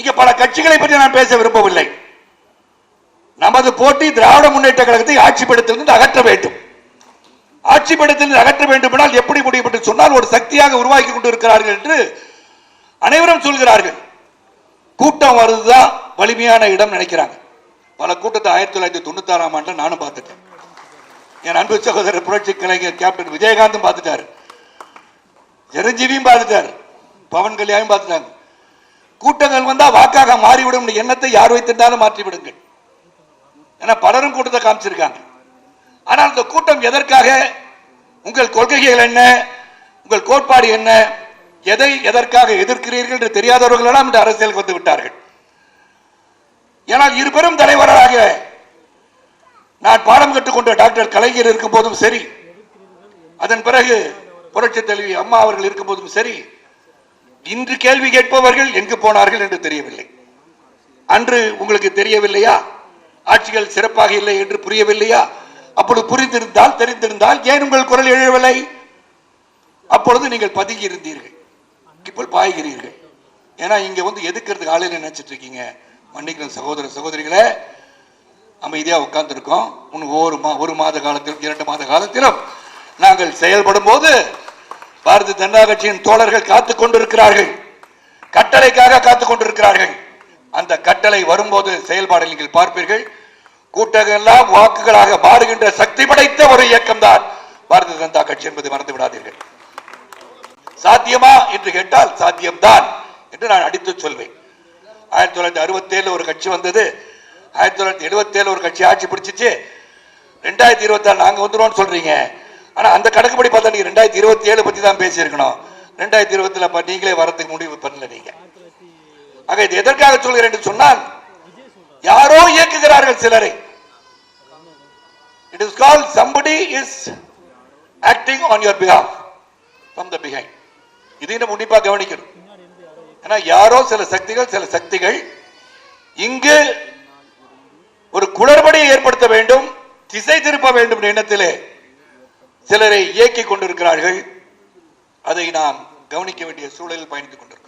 இங்க பல கட்சிகளை பற்றி நான் பேச விரும்பவில்லை. நமது போட்டி திராவிட முன்னேற்ற கழகத்தை ஆட்சிப்படுத்திலிருந்து அகற்ற வேண்டும். ஆட்சிப்படுத்திலிருந்து அகற்ற வேண்டும் என்றால் எப்படி முடியும் என்று சொன்னால் ஒரு சக்தியாக உருவாக்கி கொண்டிருக்கிறார்கள் என்று அனைவரும் சொல்கிறார்கள். கூட்டம் வருதுதான் வலிமையான இடம் நினைக்கிறாங்க. பல கூட்டத்தை ஆயிரத்தி தொள்ளாயிரத்தி தொண்ணூத்தி ஆறாம் ஆண்டு நானும் பார்த்துட்டேன். என் அன்பு சகோதரர் புரட்சி கலைஞர் கேப்டன் விஜயகாந்தும் பார்த்துட்டாரு. சிரஞ்சீவியும் பார்த்துட்டாரு. பவன் கல்யாணும் பார்த்துட்டாங்க. கூட்டங்கள் வந்தா வாக்காக மாறிவிடும் எண்ணத்தை யார் வைத்திருந்தாலும் மாற்றிவிடுங்கள். ஏன்னா பலரும் கூட்டத்தை காமிச்சிருக்காங்க. ஆனால் இந்த கூட்டம் எதற்காக? உங்கள் கொள்கைகள் என்ன? உங்கள் கோட்பாடு என்ன? எதை எதற்காக எதிர்க்கிறீர்கள் என்று தெரியாதவர்கள் எல்லாம் இந்த அரசியலுக்கு வந்து விட்டார்கள். ஏனால் இரு பெரும் தலைவராக நான் பாடம் கற்றுக்கொண்ட டாக்டர் கலைஞர் இருக்கும் போதும் சரி அதன் பிறகு புரட்சி தலைவி அம்மா அவர்கள் இருக்கும் போதும் சரி இன்று கேள்வி கேட்பவர்கள் எங்கு போனார்கள் என்று தெரியவில்லை. அன்று உங்களுக்கு தெரியவில்லையா? ஆட்சிகள் சிறப்பாக இல்லை என்று புரியவில்லையா? அப்பொழுது புரிந்திருந்தால் தெரிந்திருந்தால் ஏன் உங்கள் குரல் எழவில்லை அப்பொழுது நீங்கள் பதுங்கி இருந்தீர்கள். இப்போ பாய்கிறீர்கள். ஏன்னா இங்க வந்து எதுக்கிறதுக்கு ஆளுநர் நினைச்சிட்டு இருக்கீங்க? மன்னிக்கணும் சகோதர சகோதரிகளை அமைதியா உட்கார்ந்துருக்கோம். இன்னும் ஒரு மா ஒரு மாத காலத்திலும் இரண்டு மாத காலத்திலும் நாங்கள் செயல்படும் போது பாரதிய ஜனதா கட்சியின் தோழர்கள் காத்துக் கொண்டிருக்கிறார்கள். கட்டளைக்காக காத்துக் கொண்டிருக்கிறார்கள். அந்த கட்டளை வரும்போது செயல்பாடு நீங்கள் பார்ப்பீர்கள். கூட்டங்கள்லாம் வாக்குகளாக மாறுகின்ற சக்தி படைத்த ஒரு இயக்கம் தான் பாரதிய ஜனதா கட்சி என்பதை மறந்து விடாதீர்கள். சாத்தியமா என்று கேட்டால் சாத்தியம்தான் என்று நான் அடித்து சொல்வேன். ஆயிரத்தி தொள்ளாயிரத்தி அறுபத்தி ஏழு ஒரு கட்சி வந்தது. ஆயிரத்தி தொள்ளாயிரத்தி எழுபத்தி ஏழு ஒரு கட்சி ஆட்சி பிடிச்சிச்சு. ரெண்டாயிரத்தி இருபத்தி ஆறு நாங்க வந்துருவோம்னு சொல்றீங்க. ஆனா அந்த கணக்குப்படி பார்த்தா நீங்க ரெண்டாயிரத்தி இருபத்தி ஏழு பத்தி தான் பேசியிருக்கணும். ரெண்டாயிரத்தி இருபத்துல நீங்களே வரதுக்கு முடிவு பண்ணல நீங்க. ஆக இது எதற்காக சொல்கிறேன் என்று சொன்னால் யாரோ இயக்குகிறார்கள் சிலரை. It is call somebody is acting on your behalf from the behind இதையும் நம்ம உன்னிப்பா கவனிக்கணும். ஏன்னா யாரோ சில சக்திகள் சில சக்திகள் இங்கு ஒரு குளறுபடியை ஏற்படுத்த வேண்டும் திசை திருப்ப வேண்டும் எண்ணத்திலே சிலரை இயக்கிக் கொண்டிருக்கிறார்கள். அதை நாம் கவனிக்க வேண்டிய சூழலில் பயணித்துக் கொண்டிருக்கிறோம்.